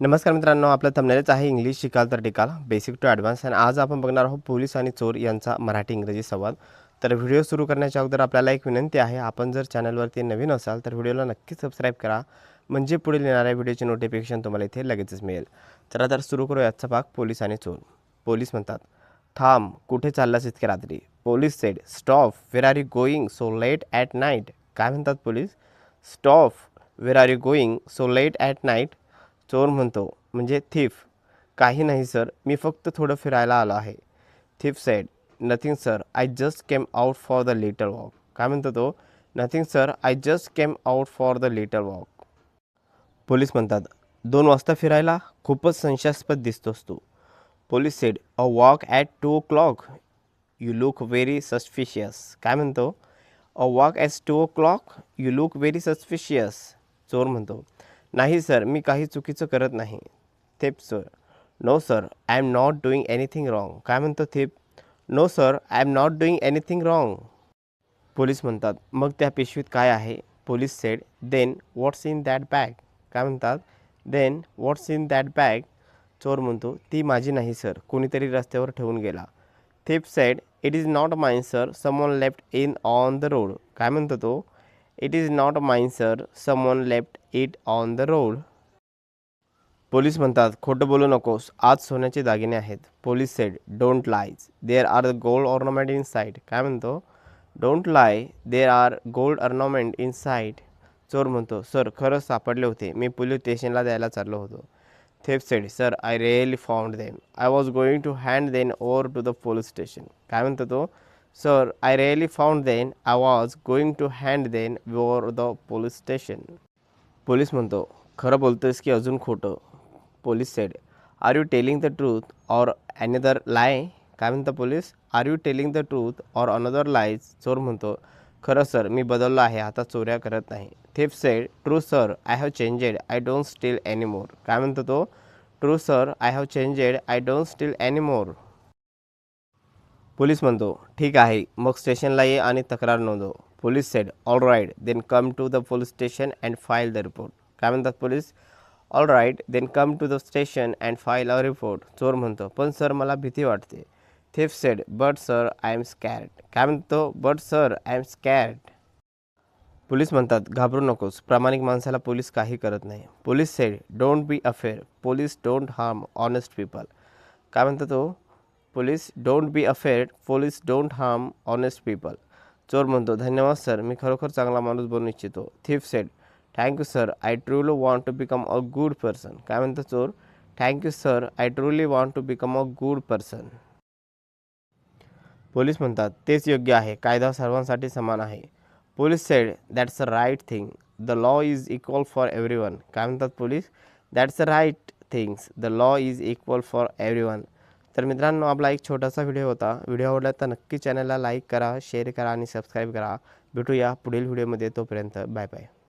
नमस्कार मित्रांनो आपलं थंबनेलच आहे इंग्लिश शिकाल तर टिकाल बेसिक टू ॲडव्हान्स आणि आज आपण बघणार आहोत पोलीस आणि चोर यांचा मराठी इंग्रजी संवाद. तर व्हिडिओ सुरू करण्याच्या अगोदर आपल्याला एक विनंती आहे आपण जर चॅनलवरती नवीन असाल तर व्हिडिओला नक्कीच सबस्क्राईब करा. म्हणजे पुढील येणाऱ्या व्हिडिओचे नोटिफिकेशन तुम्हाला इथे लगेचच मिळेल. तर तर सुरू करू याचा भाग पोलीस आणि चोर. पोलीस म्हणतात थांब कुठे चाललास इतक्या रात्री? Police said stop where are you going so late at night काय म्हणतात police? Stop where are you going so late at night चोर म्हणतो म्हणजे थिफ. काही नाही सर. मी फक्त थोडं फिरायला आलो आहे. Thief said nothing sir I just came out for the little walk काय म्हणतो तो? Nothing sir I just came out for the little walk police म्हणतात दोन वाजता फिरायला? खूपच संशयास्पद दिसतोस तू. Police said a walk at two o'clock you look very suspicious काय म्हणतो? A walk at two o'clock you look very suspicious चोर म्हणतो नाही सर मी काही चुकीचं करत नाही. Thief sir. No sir I am not doing anything wrong. काय म्हणतो thief? No sir I am not doing anything wrong. Police म्हणतात मग त्या पिशवीत काय आहे? Police said then what's in that bag काय म्हणतात? Then what's in that bag चोर म्हणतो ती माझी नाही सर कोणीतरी रस्त्यावर ठेवून गेला. Thief said it is not mine sir someone left in on the road काय म्हणतो तो? It is not mine sir. Someone left it on the road police म्हणतात खोटं बोलू नकोस. आज सोन्याचे दागिने आहेत. Police said don't lies there are the gold ornament inside काय म्हणतो? Don't lie there are gold ornament inside चोर म्हणतो सर खरंच सापडले होते. मी पोलीस स्टेशनला द्यायला चाललो होतो. Thief said sir I really found them I was going to hand them over to the police station काय म्हणतो तो? Sir I really found them I was going to hand them over the police station police म्हणतो खरं बोलतोयस की अजून खोटं? Police said are you telling the truth or another lie काय म्हणतं police are you telling the truth or another lies चोर म्हणतो खरं सर मी बदललो आहे आता चोऱ्या करत नाही. Thief said true sir I have changed I don't steal any more काय म्हणतो तो? True sir I have changed I don't steal any more police म्हणतो ठीक आहे मग स्टेशनला ये आणि तक्रार नोंदव. Police said all right then come to the police station and file the report काय म्हणतात police? All right then come to the station and file a report चोर म्हणतो पण सर मला भीती वाटते. Thief said but sir I am scared काय म्हणतो? But sir I am scared police म्हणतात घाबरू नकोस प्रामाणिक माणसाला पोलीस काही करत नाही. Police said don't be afraid police don't harm honest people काय म्हणतो तो? Police don't be afraid police don't harm honest people चोर म्हणतो धन्यवाद सर मी खरोखर चांगला माणूस बनू इच्छितो. Thief said thank you sir I truly want to become a good person काय म्हणतो चोर? Thank you sir I truly want to become a good person police म्हणतात तेच योग्य आहे. कायदा सर्वांसाठी समान आहे. Police said that's a right thing the law is equal for everyone काय म्हणतात police? That's a right things the law is equal for everyone तर मित्रांनो आपला एक छोटासा व्हिडिओ होता. व्हिडिओ आवडला तर नक्की चॅनलला लाईक करा शेअर करा आणि सबस्क्राईब करा. भेटूया पुढील व्हिडिओमध्ये. तोपर्यंत बाय बाय.